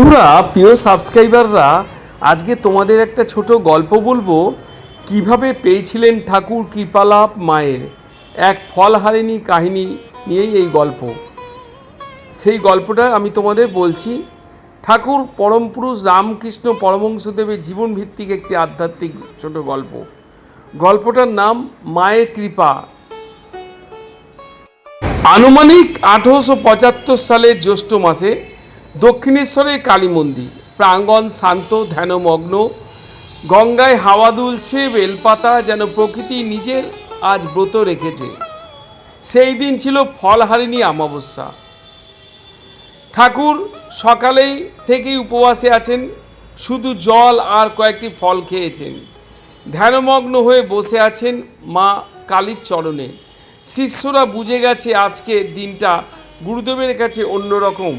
বন্ধুরা, প্রিয় সাবস্ক্রাইবাররা, আজকে তোমাদের একটা ছোট গল্প বলব। কীভাবে পেয়েছিলেন ঠাকুর কৃপালাভ মায়ের? এক ফলহারিণী কাহিনী নিয়েই এই গল্প। সেই গল্পটা আমি তোমাদের বলছি। ঠাকুর পরমপুরুষ রামকৃষ্ণ পরমহংসদেবের জীবন ভিত্তিক একটি আধ্যাত্মিক ছোট গল্প। গল্পটার নাম মায়ের কৃপা। আনুমানিক আঠেরোশো পঁচাত্তর সালের জ্যৈষ্ঠ মাসে দক্ষিণেশ্বরের কালী মন্দির। প্রাঙ্গণ শান্ত, ধ্যানমগ্ন। গঙ্গায় হাওয়া দুলছে, বেলপাতা যেন প্রকৃতি নিজের আজ ব্রত রেখেছে। সেই দিন ছিল ফলহারিণী অমাবস্যা। ঠাকুর সকালেই থেকেই উপবাসে আছেন, শুধু জল আর কয়েকটি ফল খেয়েছেন। ধ্যানমগ্ন হয়ে বসে আছেন মা কালীর চরণে। শিষ্যরা বুঝে গেছে আজকে দিনটা গুরুদেবের কাছে অন্যরকম।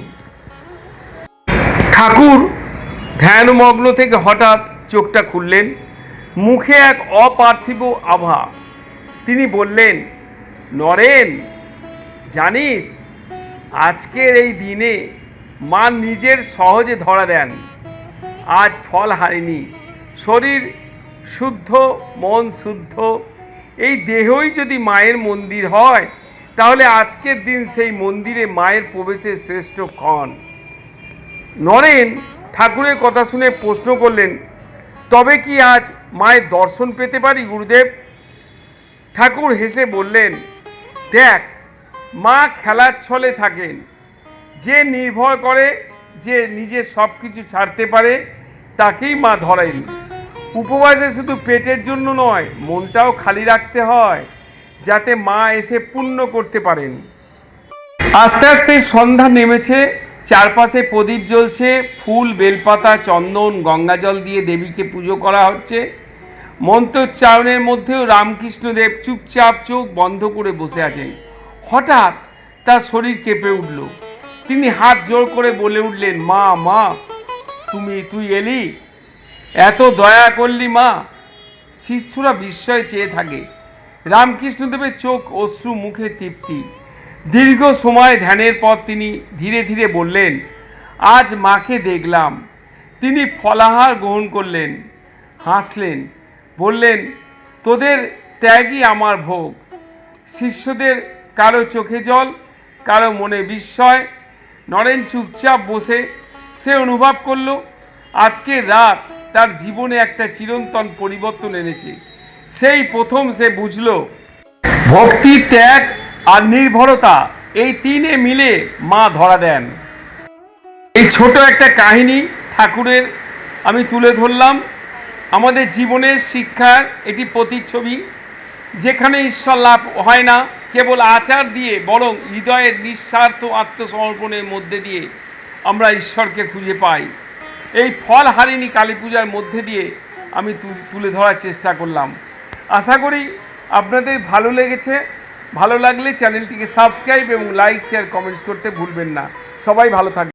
ঠাকুর ধ্যানমগ্ন থেকে হঠাৎ চোখটা খুললেন, মুখে এক অপার্থিব আভা। তিনি বললেন, নরেন, জানিস, আজকের এই দিনে মা নিজের সহজে ধরা দেন। আজ ফল হারেনি, শরীর শুদ্ধ, মন শুদ্ধ। এই দেহই যদি মায়ের মন্দির হয়, তাহলে আজকের দিন সেই মন্দিরে মায়ের প্রবেশের শ্রেষ্ঠ ক্ষণ। নরেন ঠাকুরের কথা শুনে প্রশ্ন করলেন, তবে কি আজ মায়ের দর্শন পেতে পারি গুরুদেব? ঠাকুর হেসে বললেন, দেখ, মা খেলার ছলে থাকেন। যে নির্ভর করে, যে নিজে সব কিছু ছাড়তে পারে, তাকেই মা ধরেন। উপবাসে শুধু পেটের জন্য নয়, মনটাও খালি রাখতে হয়, যাতে মা এসে পূর্ণ করতে পারেন। আস্তে আস্তে সন্ধ্যা নেমেছে। চারপাশে প্রদীপ জ্বলছে, ফুল, বেলপাতা, চন্দন গঙ্গাজল দিয়ে দেবীকে পুজো করা হচ্ছে। মন্ত্রোচ্চারণের মধ্যেও রামকৃষ্ণদেব চুপচাপ চোখ বন্ধ করে বসে আছেন। হঠাৎ তার শরীর কেঁপে উঠল। তিনি হাত জোর করে বলে উঠলেন, মা মা, তুমি, তুই এলি? এত দয়া করলি, মা? শিষ্যরা বিস্ময়ে চেয়ে থাকে। রামকৃষ্ণদেবের চোখ অশ্রু মুখে তৃপ্তি। দীর্ঘ সময় ধ্যানের পর তিনি ধীরে ধীরে বললেন, আজ মাকে দেখলাম। তিনি ফলাহার গ্রহণ করলেন, হাসলেন, বললেন, তোদের ত্যাগই আমার ভোগ। শিষ্যদের কারও চোখে জল, কারও মনে বিস্ময়। নরেন চুপচাপ বসে সে অনুভব করল, আজকে রাত তার জীবনে একটা চিরন্তন পরিবর্তন এনেছে। সেই প্রথম সে বুঝলো, ভক্তি, ত্যাগ আর নির্ভরতা, এই তিনে মিলে মা ধরা দেন। এই ছোট একটা কাহিনী ঠাকুরের আমি তুলে ধরলাম। আমাদের জীবনের শিক্ষার এটি প্রতিচ্ছবি, যেখানে ঈশ্বর লাভ হয় না, কেবল আচার দিয়ে বরং হৃদয়ের নিঃস্বার্থ আত্মসমর্পণের মধ্যে দিয়ে আমরা ঈশ্বরকে খুঁজে পাই। এই ফল হারিনি কালী পূজার মধ্যে দিয়ে আমি তুলে ধরার চেষ্টা করলাম। আশা করি আপনাদের ভালো লেগেছে। ভালো লাগলে চ্যানেলটিকে সাবস্ক্রাইব এবং লাইক শেয়ার কমেন্টস করতে ভুলবেন না। সবাই ভালো থাকবে